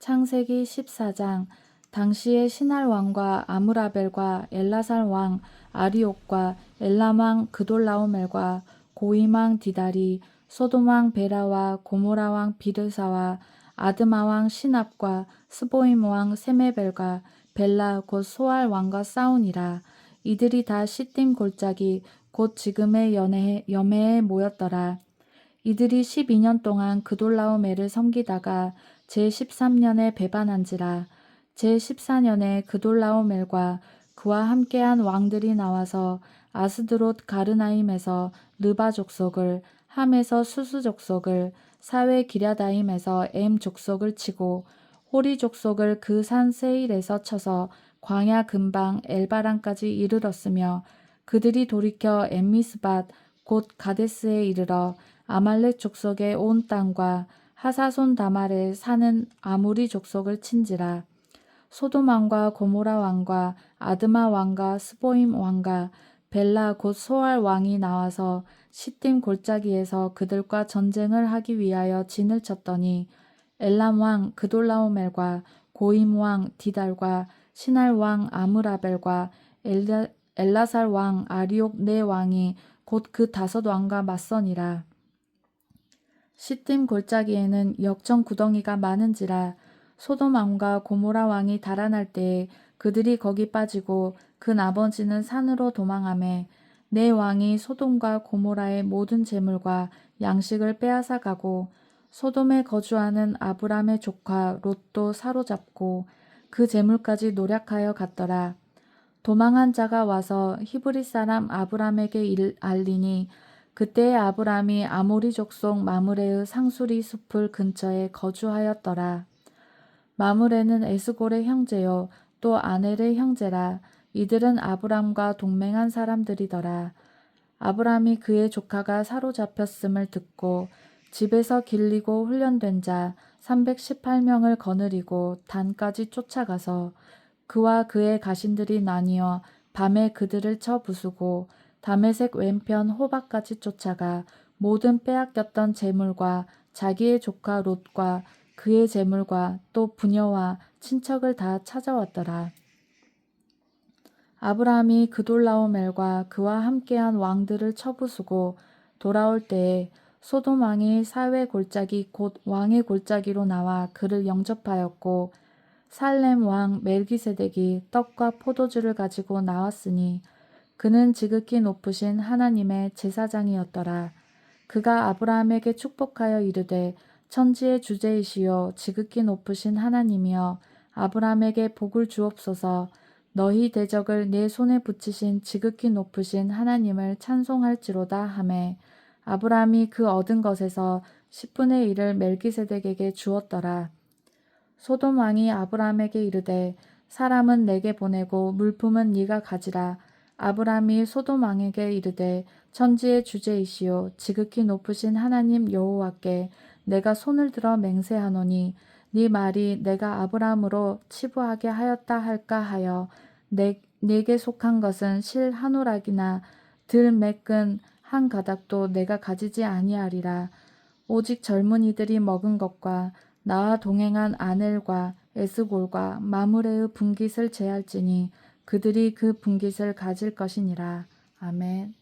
창세기 14장 당시에 신할 왕과 아므라벨과 엘라살 왕 아리옥과 왕 그돌라오멜과 왕 디다리 소돔 왕 베라와 고모라 왕 비르사와 아드마 왕 시납과 스보임 왕 세메벨과 벨라 곧 소알 왕과 싸우니라. 이들이 다 시딤 골짜기 곧 지금의 연해, 염해에 모였더라 이들이 12년 동안 그돌라오멜을 섬기다가 제13년에 배반한지라 제14년에 그돌라오멜과 그와 함께한 왕들이 나와서 아스드롯 가르나임에서 르바 족속을 함에서 수수 족속을 사회 기랴다임에서 엠 족속을 치고 호리 족속을 그 산 세일에서 쳐서 광야 근방 엘바란까지 이르렀으며 그들이 돌이켜 엠미스밭 곧 가데스에 이르러 아말렉 족속의 온 땅과 하사손 다말에 사는 아무리 족속을 친지라 소돔 왕과 고모라 왕과 아드마 왕과 스보임 왕과 벨라 곧 소알 왕이 나와서 시딤 골짜기에서 그들과 전쟁을 하기 위하여 진을 쳤더니 엘람 왕 그돌라오멜과 고임 왕 디달과 신할 왕 아므라벨과 엘라, 엘라살 왕 아리옥 네 왕이 곧 그 다섯 왕과 맞서니라. 시딤 골짜기에는 역청 구덩이가 많은지라 소돔 왕과 고모라 왕이 달아날 때에 그들이 거기 빠지고 그 나머지는 산으로 도망하매 내 왕이 소돔과 고모라의 모든 재물과 양식을 빼앗아 가고 소돔에 거주하는 아브람의 조카 롯도 사로잡고 그 재물까지 노략하여 갔더라. 도망한 자가 와서 히브리 사람 아브람에게 일, 알리니 그때의 아브람이 아모리 족속 마므레의 상수리 숲을 근처에 거주하였더라. 마므레는 에스골의 형제요 또 아넬의 형제라 이들은 아브람과 동맹한 사람들이더라. 아브람이 그의 조카가 사로잡혔음을 듣고 집에서 길리고 훈련된 자 318명을 거느리고 단까지 쫓아가서 그와 그의 가신들이 나뉘어 밤에 그들을 쳐 부수고 다메색 왼편 호박까지 쫓아가 모든 빼앗겼던 재물과 자기의 조카 롯과 그의 재물과 또 부녀와 친척을 다 찾아왔더라. 아브라함이 그돌라오멜과 그와 함께한 왕들을 쳐부수고 돌아올 때에 소돔 왕이 사회 골짜기 곧 왕의 골짜기로 나와 그를 영접하였고 살렘 왕 멜기세덱이 떡과 포도주를 가지고 나왔으니 그는 지극히 높으신 하나님의 제사장이었더라. 그가 아브라함에게 축복하여 이르되 천지의 주제이시요 지극히 높으신 하나님이여 아브라함에게 복을 주옵소서 너희 대적을 내 손에 붙이신 지극히 높으신 하나님을 찬송할지로다 하매 아브라함이 그 얻은 것에서 10분의 1을 멜기세덱에게 주었더라. 소돔 왕이 아브라함에게 이르되 사람은 내게 보내고 물품은 네가 가지라. 아브라함이 소돔 왕에게 이르되 천지의 주제이시요 지극히 높으신 하나님 여호와께 내가 손을 들어 맹세하노니 네 말이 내가 아브라함으로 치부하게 하였다 할까 하여 내, 내게 속한 것은 실한 오락이나 들 매끈 한 가닥도 내가 가지지 아니하리라. 오직 젊은이들이 먹은 것과 나와 동행한 아넬과 에스골과 마무레의 분깃을 제할지니 그들이 그 분깃을 가질 것이니라. 아멘.